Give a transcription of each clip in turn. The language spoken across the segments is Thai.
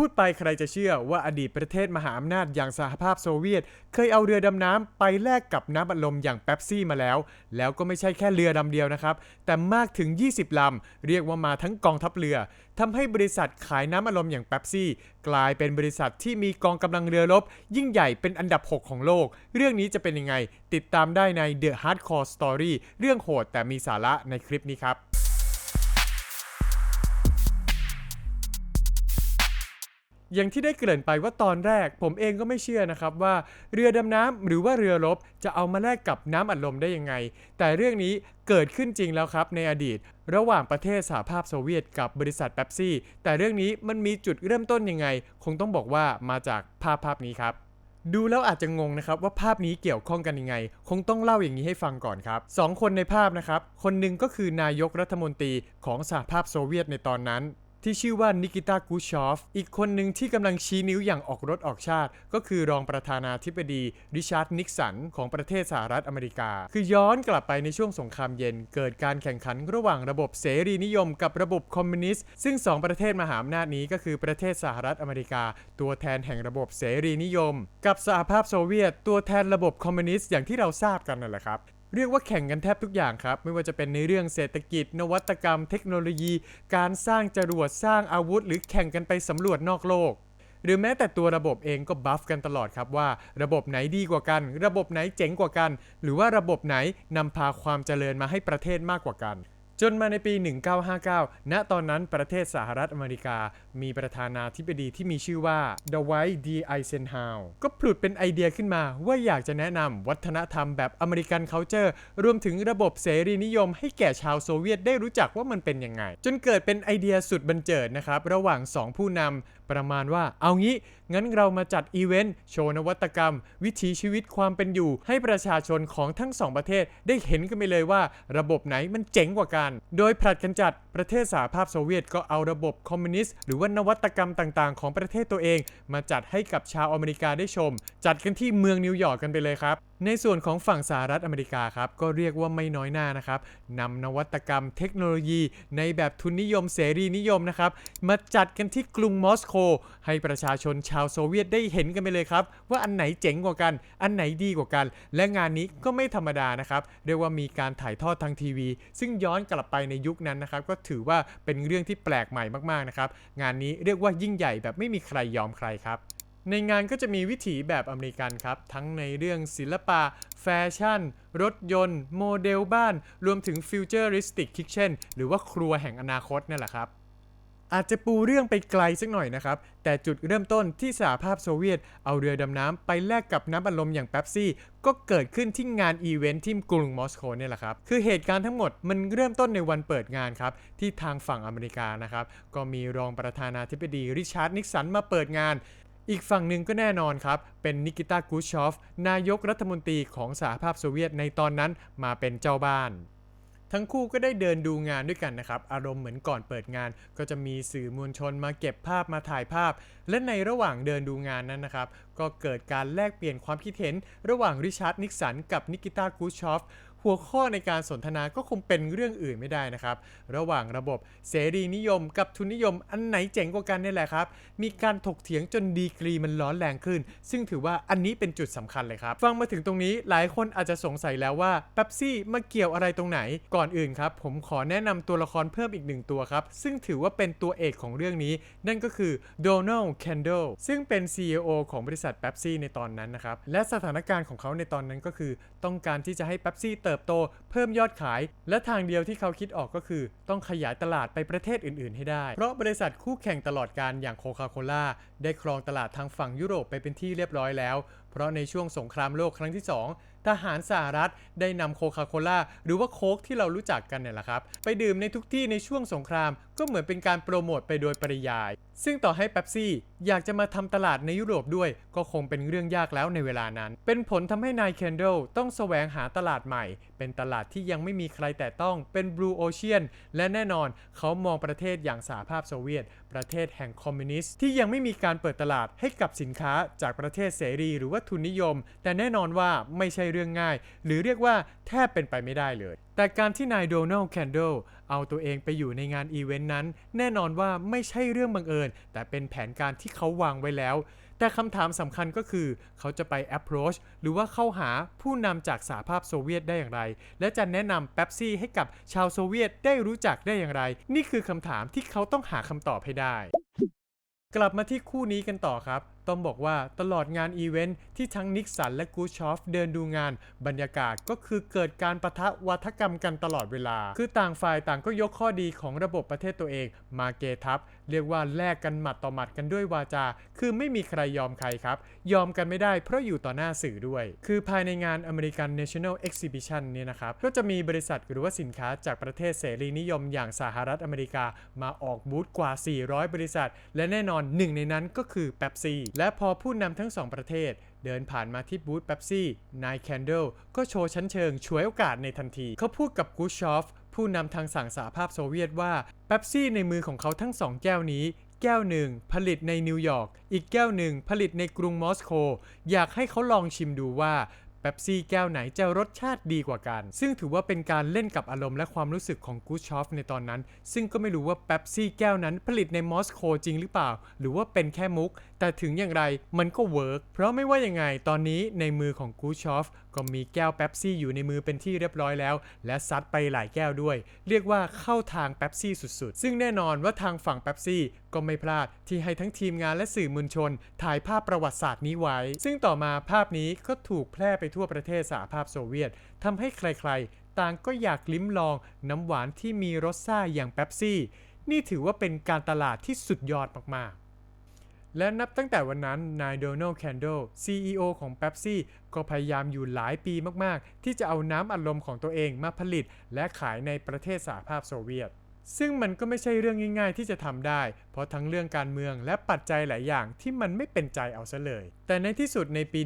พูดไปใครจะเชื่อว่าอดีตประเทศมหาอำนาจอย่างสหภาพโซเวียต เคยเอาเรือดำน้ำไปแลกกับน้ำอัดลมอย่างเป๊ปซี่มาแล้ว แล้วก็ไม่ใช่แค่เรือลำเดียวนะครับ แต่มากถึง 20ลำ เรียกว่ามาทั้งกองทัพเรือทำให้บริษัทขายน้ำอัดลมอย่างเป๊ปซี่ กลายเป็นบริษัทที่มีกองกำลังเรือรบ ยิ่งใหญ่เป็นอันดับ 6 ของโลก เรื่องนี้จะเป็นยังไง ติดตามได้ใน The Hardcore Story เรื่องโหดแต่มีสาระในคลิปนี้ครับ อย่างที่ได้เกริ่นไปว่าตอนแรก ผมเองก็ไม่เชื่อนะครับว่าเรือดำน้ำหรือว่าเรือรบจะเอามาแลกกับน้ำอัดลมได้ยังไง แต่เรื่องนี้เกิดขึ้นจริงแล้วครับในอดีต ระหว่างประเทศสหภาพโซเวียตกับบริษัทเป๊ปซี่ แต่เรื่องนี้มันมีจุดเริ่มต้นยังไง คงต้องบอกว่ามาจากภาพภาพนี้ครับดูแล้วอาจจะงงนะครับว่าภาพนี้เกี่ยวข้องกันยังไง คงต้องเล่าอย่างนี้ให้ฟังก่อนครับสองคนในภาพนะครับ คนหนึ่งก็คือนายกรัฐมนตรีของสหภาพโซเวียตในตอนนั้น ที่ชื่อว่านิกิตากูชอฟ อีกคนหนึ่งที่กำลังชี้นิ้วอย่างออกรถออกชาติ ก็คือรองประธานาธิบดีริชาร์ดนิกสันของประเทศสหรัฐอเมริกา คือย้อนกลับไปในช่วงสงครามเย็น เกิดการแข่งขันระหว่างระบบเสรีนิยมกับระบบคอมมิวนิสต์ ซึ่งสองประเทศมหาอำนาจนี้ก็คือประเทศสหรัฐอเมริกา ตัวแทนแห่งระบบเสรีนิยม กับสหภาพโซเวียต ตัวแทนระบบคอมมิวนิสต์อย่างที่เราทราบกันนั่นแหละครับ เรียกว่าแข่งกันแทบทุกอย่างครับ ไม่ว่าจะเป็นในเรื่องเศรษฐกิจ นวัตกรรม เทคโนโลยี การสร้างจรวดสร้างอาวุธ หรือแข่งกันไปสำรวจนอกโลก หรือแม้แต่ตัวระบบเองก็บัฟกันตลอดครับว่า ระบบไหนดีกว่ากัน ระบบไหนเจ๋งกว่ากัน หรือว่าระบบไหนนำพาความเจริญมาให้ประเทศมากกว่ากัน จนมาในปี 1959 ณ ตอนนั้นประเทศสหรัฐอเมริกา มีประธานาธิบดีที่มีชื่อว่าดไวท์ดีไอเซนฮาวก็ผลุดเป็นไอเดียขึ้นมาว่าอยากจะแนะนำวัฒนธรรมแบบอเมริกันเคาเจอร์รวมถึงระบบเสรีนิยมให้แก่ชาวโซเวียตได้รู้จักว่ามันเป็นยังไง จนเกิดเป็นไอเดียสุดบันเจิดนะครับ ระหว่าง 2 ผู้นำ ประมาณว่าเอางี้ งั้นเรามาจัดอีเวนต์โชว์นวัตกรรม วิถีชีวิตความเป็นอยู่ ให้ประชาชนของทั้งสองประเทศได้เห็นกันไปเลยว่า ระบบไหนมันเจ๋งกว่ากัน โดยผลัดกันจัดประเทศสหภาพโซเวียตก็เอาระบบคอมมิวนิสต์หรือว่านวัตกรรมต่างๆ ของประเทศตัวเอง มาจัดให้กับชาวอเมริกาได้ชม จัดกันที่เมืองนิวยอร์กกันไปเลยครับในส่วนของฝั่งสหรัฐอเมริกาครับก็เรียกว่าไม่น้อยหน้านะครับนำนวัตกรรมเทคโนโลยี ในแบบทุนนิยมเสรีนิยมนะครับมาจัดกันที่กรุงมอสโก ให้ประชาชนชาวโซเวียตได้เห็นกันไปเลยครับ ว่าอันไหนเจ๋งกว่ากัน อันไหนดีกว่ากัน และงานนี้ก็ไม่ธรรมดานะครับ เรียกว่ามีการถ่ายทอดทางทีวี ซึ่งย้อนกลับไปในยุคนั้นนะครับก็ถือว่าเป็นเรื่องที่แปลกใหม่มากๆนะครับงานนี้เรียกว่ายิ่งใหญ่แบบไม่มีใครยอมใครครับ ในงานก็จะมีวิถีแบบอเมริกันครับ ทั้งในเรื่องศิลปะ แฟชั่น รถยนต์ โมเดลบ้าน รวมถึงฟิวเจอริสติกคิ t เช่นหรือว่าครัวแห่งอนาคตนั่แหละครับอาจจะปูเรื่องไปไกลสักหน่อยนะครับ แต่จุดเริ่มต้นที่สหภาพโซเวียต เอาเรือดำน้ำไปแลกกับน้ำอัดลมอย่างเป๊ปซี่ ก็เกิดขึ้นที่งานอีเวนท์ที่กรุงมอสโกเนี่ยแหละครับ คือเหตุการณ์ทั้งหมดมันเริ่มต้นในวันเปิดงานครับ ที่ทางฝั่งอเมริกานะครับ ก็มีรองประธานาธิบดีริชาร์ดนิกสันมาเปิดงาน อีกฝั่งหนึ่งก็แน่นอนครับ เป็นนิกิตากูชอฟนายกรัฐมนตรีของสหภาพโซเวียตในตอนนั้นมาเป็นเจ้าบ้าน ทั้งคู่ก็ได้เดินดูงานด้วยกันนะครับ อารมณ์เหมือนก่อนเปิดงาน ก็จะมีสื่อมวลชนมาเก็บภาพมาถ่ายภาพ และในระหว่างเดินดูงานนั้นนะครับ ก็เกิดการแลกเปลี่ยนความคิดเห็น ระหว่างริชาร์ดนิกสันกับนิกิตากูชอฟ หัวข้อในการสนทนาก็คงเป็นเรื่องอื่นไม่ได้นะครับ ระหว่างระบบเสรีนิยมกับทุนนิยมอันไหนเจ๋งกว่ากันนี่แหละครับ มีการถกเถียงจนดีกรีมันร้อนแรงขึ้น ซึ่งถือว่าอันนี้เป็นจุดสำคัญเลยครับ ฟังมาถึงตรงนี้หลายคนอาจจะสงสัยแล้วว่าเป๊ปซี่มาเกี่ยวอะไรตรงไหน ก่อนอื่นครับ ผมขอแนะนำตัวละครเพิ่มอีกหนึ่งตัวครับ ซึ่งถือว่าเป็นตัวเอกของเรื่องนี้ นั่นก็คือโดนัลด์แคนเดลซึ่งเป็น CEO ของบริษัทเป๊ปซี่ในตอนนั้นนะครับ และสถานการณ์ของเขาในตอนนั้นก็คือ ต้องการที่จะให้เป๊ปซี่เติบโตเพิ่มยอดขาย และทางเดียวที่เขาคิดออกก็คือ ต้องขยายตลาดไปประเทศอื่นๆ ให้ได้ เพราะบริษัทคู่แข่งตลอดการอย่างโคคาโคล่าได้ครองตลาดทางฝั่งยุโรปไปเป็นที่เรียบร้อยแล้ว เพราะในช่วงสงครามโลกครั้งที่ 2 ทหารสหรัฐได้นำโคคาโคล่าหรือว่าโค้กที่เรารู้จักกันเนี่ยแหละครับ ไปดื่มในทุกที่ในช่วงสงครามก็เหมือนเป็นการโปรโมทไปโดยปริยาย ซึ่งต่อให้เป๊ปซี่อยากจะมาทำตลาดในยุโรปด้วย ก็คงเป็นเรื่องยากแล้วในเวลานั้น เป็นผลทำให้นายเคนเดลต้องแสวงหาตลาดใหม่ เป็นตลาดที่ยังไม่มีใครแต่ต้องเป็นบลูโอเชียนและแน่นอนเขามองประเทศอย่างสหภาพโซเวียต ประเทศแห่งคอมมิวนิสต์ที่ยังไม่มีการเปิดตลาดให้กับสินค้าจากประเทศเสรี หรือว่าทุนนิยม แต่แน่นอนว่าไม่ใช่เรื่องง่าย หรือเรียกว่าแทบเป็นไปไม่ได้เลย แต่การที่นายโดนัลด์แคนเดลเอาตัวเองไปอยู่ในงานอีเวนต์นั้น แน่นอนว่าไม่ใช่เรื่องบังเอิญ แต่เป็นแผนการที่เขาวางไว้แล้ว แต่คำถามสำคัญก็คือ เขาจะไป approach หรือว่าเข้าหาผู้นำจากสหภาพโซเวียตได้อย่างไร และจะแนะนำเป๊ปซี่ให้กับชาวโซเวียตได้รู้จักได้อย่างไร นี่คือคำถามที่เขาต้องหาคำตอบให้ได้ กลับมาที่คู่นี้กันต่อครับ ต้องบอกว่าตลอดงานอีเวนต์ที่ทั้งนิกสันและกูชอฟเดินดูงาน บรรยากาศก็คือเกิดการประทะวัฒกรรมกันตลอดเวลา คือต่างฝ่ายต่างก็ยกข้อดีของระบบประเทศตัวเอง มาเกทับ เรียกว่าแลกกันหมัดต่อหมัดกันด้วยวาจา คือไม่มีใครยอมใครครับ ยอมกันไม่ได้เพราะอยู่ต่อหน้าสื่อด้วย คือภายในงาน American National Exhibition เนี่ยนะครับ ก็จะมีบริษัทหรือว่าสินค้าจากประเทศเสรีนิยมอย่างสหรัฐอเมริกา มาออกบูธกว่า 400 บริษัท และแน่นอนหนึ่งในนั้นก็คือเ e ปซี่และพอผู้นำทั้งสองประเทศ เดินผ่านมาที่บูธเ e ปซี่ นายแคนเดลก็โชว์ชั้นเชิงช่วยโอกาสในทันที เขาพูดกับกูชอฟ ผู้นำทางสั่งสหภาพโซเวียตว่าเ e ปซี่ในมือของเขาทั้งสองแก้วนี้ แก้วหนึ่งผลิตในนิวยอร์ก อีกแก้วหนึ่งผลิตในกรุงมอสโก อยากให้เขาลองชิมดูว่า ป๊ปซี่แก้วไหนจะรสชาติดีกว่ากัน ซึ่งถือว่าเป็นการเล่นกับอารมณ์และความรู้สึกของกูชอฟในตอนนั้น ซึ่งก็ไม่รู้ว่าเป๊ปซี่แก้วนั้นผลิตในมอสโกจริงหรือเปล่า หรือว่าเป็นแค่มุก แต่ถึงอย่างไรมันก็เวิร์กเพราะไม่ว่ายังไงตอนนี้ในมือของกูชอฟ ก็มีแก้วเป๊ปซี่อยู่ในมือเป็นที่เรียบร้อยแล้ว และซัดไปหลายแก้วด้วย เรียกว่าเข้าทางเป๊ปซี่สุดๆ ซึ่งแน่นอนว่าทางฝั่งเป๊ปซี่ก็ไม่พลาดที่ให้ทั้งทีมงานและสื่อมวลชน ถ่ายภาพประวัติศาสตร์นี้ไว้ ซึ่งต่อมาภาพนี้ก็ถูกแพร่ไปทั่วประเทศสหภาพโซเวียตทำให้ใครๆ ต่างก็อยากลิ้มลองน้ำหวานที่มีรสซ่าอย่างเป๊ปซี่ นี่ถือว่าเป็นการตลาดที่สุดยอดมากๆ และนับตั้งแต่วันนั้นนายโดนัลด์แคนเดล CEO ของเ e ปซี่ก็พยายามอยู่หลายปีมากๆ ที่จะเอาน้ำอัดลมของตัวเองมาผลิต และขายในประเทศสหภาพโซเวียต ซึ่งมันก็ไม่ใช่เรื่องง่าย ๆ ที่จะทำได้ เพราะทั้งเรื่องการเมืองและปัจจัยหลายอย่างที่มันไม่เป็นใจเอาซะเลย แต่ในที่สุดในปี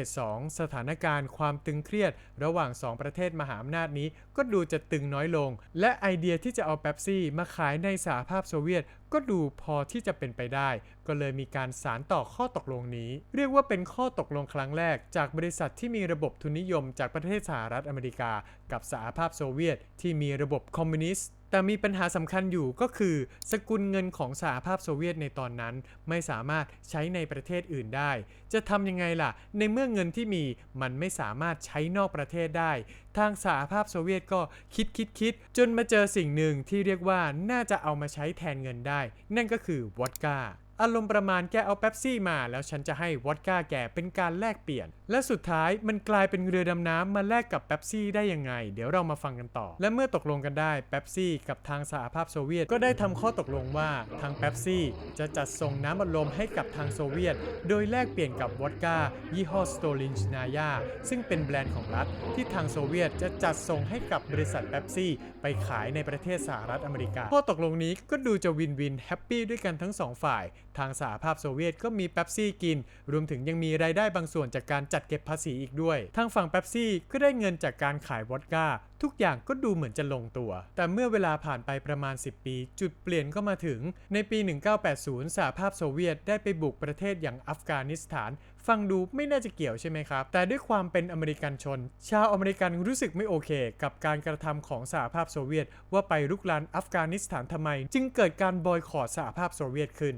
1972 สถานการณ์ความตึงเครียด ระหว่าง 2 ประเทศมหาอำนาจนี้ก็ดูจะตึงน้อยลง และไอเดียที่จะเอาเป๊ปซี่มาขายในสหภาพโซเวียตก็ดูพอที่จะเป็นไปได้ ก็เลยมีการสารต่อข้อตกลงนี้ เรียกว่าเป็นข้อตกลงครั้งแรก จากบริษัทที่มีระบบทุนนิยมจากประเทศสหรัฐอเมริกา กับสหภาพโซเวียต ที่มีระบบคอมมิวนิสต์แต่มีปัญหาสำคัญอยู่ก็คือ สกุลเงินของสหภาพโซเวียตในตอนนั้นไม่สามารถใช้ในประเทศอื่นได้ จะทำยังไงล่ะ ในเมื่อเงินที่มีมันไม่สามารถใช้นอกประเทศได้ ทางสหภาพโซเวียตก็คิดคิดคิดจนมาเจอสิ่งหนึ่งที่เรียกว่าน่าจะเอามาใช้แทนเงินได้ นั่นก็คือวอดก้า อารมณ์ประมาณแกเอาเป๊ปซี่มา แล้วฉันจะให้วอดก้าแกเป็นการแลกเปลี่ยน และสุดท้ายมันกลายเป็นเรือดำน้ำมาแลกกับเป๊ปซี่ได้ยังไง เดี๋ยวเรามาฟังกันต่อ และเมื่อตกลงกันได้เป๊ปซี่กับทางสหภาพโซเวียตก็ได้ทำข้อตกลงว่าทางเป๊ปซี่จะจัดส่งน้ำอัดลมให้กับทางโซเวียต โดยแลกเปลี่ยนกับวอดก้ายี่ห้อสโตลินชนายาซึ่งเป็นแบรนด์ของรัฐ ที่ทางโซเวียตจะจัดส่งให้กับบริษัทเป๊ปซี่ไปขายในประเทศสหรัฐอเมริกาข้อตกลงนี้ก็ดูจะวินวินแฮปปี้ด้วยกันทั้งสองฝ่าย ทางสหภาพโซเวียตก็มีเป๊ปซี่กิน รวมถึงยังมีรายได้บางส่วนจากการจัดเก็บภาษีอีกด้วย ทางฝั่งเป๊ปซี่ก็ได้เงินจากการขายวอดก้า ทุกอย่างก็ดูเหมือนจะลงตัว แต่เมื่อเวลาผ่านไปประมาณ 10 ปี จุดเปลี่ยนก็มาถึง ในปี 1980 สหภาพโซเวียตได้ไปบุกประเทศอย่างอัฟกานิสถานฟังดูไม่น่าจะเกี่ยวใช่ไหมครับ แต่ด้วยความเป็นอเมริกันชน ชาวอเมริกันรู้สึกไม่โอเค กับการกระทำของสหภาพโซเวียต ว่าไปรุกรานอัฟกานิสถานทำไม จึงเกิดการบอยคอรสหภาพโซเวียตขึ้น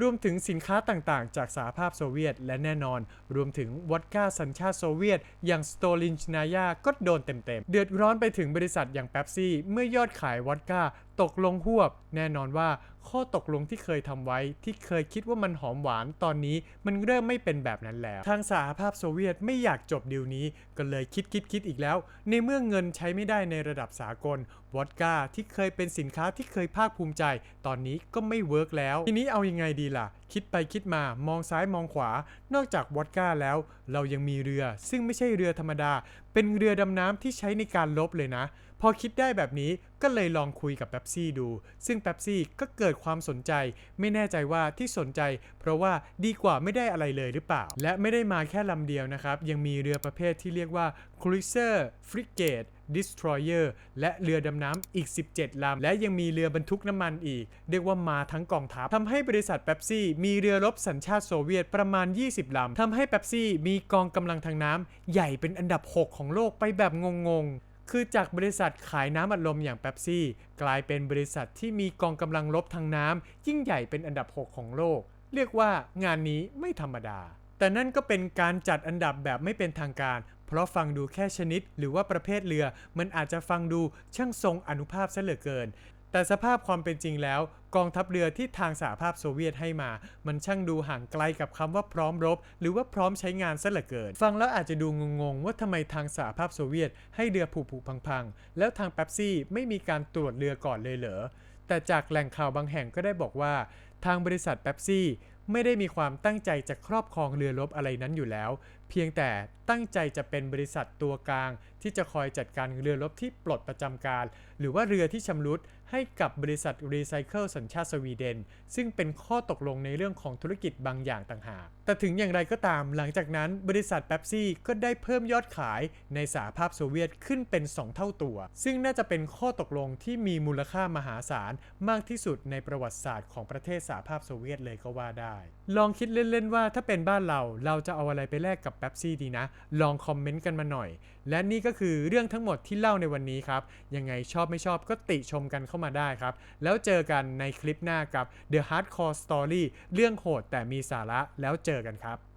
รวมถึงสินค้าต่างๆ จากสหภาพโซเวียต และแน่นอน รวมถึงวอดก้าสัญชาติโซเวียต อย่างสโตลินชนายาก็โดนเต็มๆ เดือดร้อนไปถึงบริษัทอย่างแป๊บซี่ เมื่อยอดขายวอดก้า ตกลงหวบ แน่นอนว่า ข้อตกลงที่เคยทำไว้ที่เคยคิดว่ามันหอมหวานตอนนี้ มันเริ่มไม่เป็นแบบนั้นแล้ว ทางสหภาพโซเวียตไม่อยากจบดีลนี้ ก็เลยคิดคิดคิดอีกแล้ว ในเมื่อเงินใช้ไม่ได้ในระดับสากลวอดก้าที่เคยเป็นสินค้าที่เคยภาคภูมิใจ ตอนนี้ก็ไม่เวิร์กแล้ว ทีนี้เอายังไงดีล่ะ คิดไปคิดมามองซ้ายมองขวา นอกจากวอดก้าแล้ว เรายังมีเรือ ซึ่งไม่ใช่เรือธรรมดาเป็นเรือดำน้ำที่ใช้ในการลบเลยนะ พอคิดได้แบบนี้ก็เลยลองคุยกับเ e ปซี่ดู ซึ่งเ e ปซี่ก็เกิดความสนใจ ไม่แน่ใจว่าที่สนใจ เพราะว่าดีกว่าไม่ได้อะไรเลยหรือเปล่า และไม่ได้มาแค่ลำเดียวนะครับ ยังมีเรือประเภทที่เรียกว่า cruiser frigate destroyer และเรือดำน้ำอีก 17 ลำ และยังมีเรือบรรทุกน้ำมันอีก เรียกว่ามาทั้งกองทัพทำให้บริษัทเ e ปซี่มีเรือรบสัญชาติโซเวียตประมาณ 20 ลำทำให้เ e ปซี่มีกองกำลังทางน้ำใหญ่เป็นอันดับ 6 ของโลกไปแบบงงๆคือจากบริษัทขายน้ำอัดลมอย่างเ e ปซี่ กลายเป็นบริษัทที่มีกองกำลังรบทางน้ำยิ่งใหญ่เป็นอันดับ 6 ของโลก เรียกว่างานนี้ไม่ธรรมดา แต่นั่นก็เป็นการจัดอันดับแบบไม่เป็นทางการ เพราะฟังดูแค่ชนิดหรือว่าประเภทเรือ มันอาจจะฟังดูช่างทรงอนุภาพซะเหลือเกิน แต่สภาพความเป็นจริงแล้ว กองทัพเรือที่ทางสหภาพโซเวียตให้มา มันช่างดูห่างไกลกับคำว่าพร้อมรบ หรือว่าพร้อมใช้งานซะเหลือเกิน ฟังแล้วอาจจะดูงงๆ ว่าทำไมทางสหภาพโซเวียตให้เรือผุผุพังๆ แล้วทางเป๊ปซี่ไม่มีการตรวจเรือก่อนเลยเหรอแต่จากแหล่งข่าวบางแห่งก็ได้บอกว่า ทางบริษัทเป๊ปซี่ไม่ได้มีความตั้งใจจะครอบครองเรือรบอะไรนั้นอยู่แล้ว เพียงแต่ตั้งใจจะเป็นบริษัทตัวกลาง ที่จะคอยจัดการเรือรบที่ปลดประจำการ หรือว่าเรือที่ชำรุดให้กับบริษัทรีไซเคิลสัญชาติสวีเดน ซึ่งเป็นข้อตกลงในเรื่องของธุรกิจบางอย่างต่างหาก แต่ถึงอย่างไรก็ตามหลังจากนั้นบริษัทเ e ปซี่ก็ได้เพิ่มยอดขายในสหภาพโซเวียตขึ้นเป็น 2 เท่าตัว ซึ่งน่าจะเป็นข้อตกลงที่มีมูลค่ามหาศาลมากที่สุดในประวัติศาสตร์ของประเทศสหภาพโซเวียตเลยก็ว่าได้ ลองคิดเล่น ๆ ว่าถ้าเป็นบ้านเราเราจะเอาอะไรไปแลกกับเ e ปซี่ดีนะ ลองคอมเมนต์กันมาหน่อย และนี่ก็คือเรื่องทั้งหมดที่เล่าในวันนี้ครับ ยังไงชอบไม่ชอบก็ติชมกันเข้ามาได้ครับ แล้วเจอกันในคลิปหน้ากับ The Hardcore Story เรื่องโหดแต่มีสาระแล้วเจอกันครับ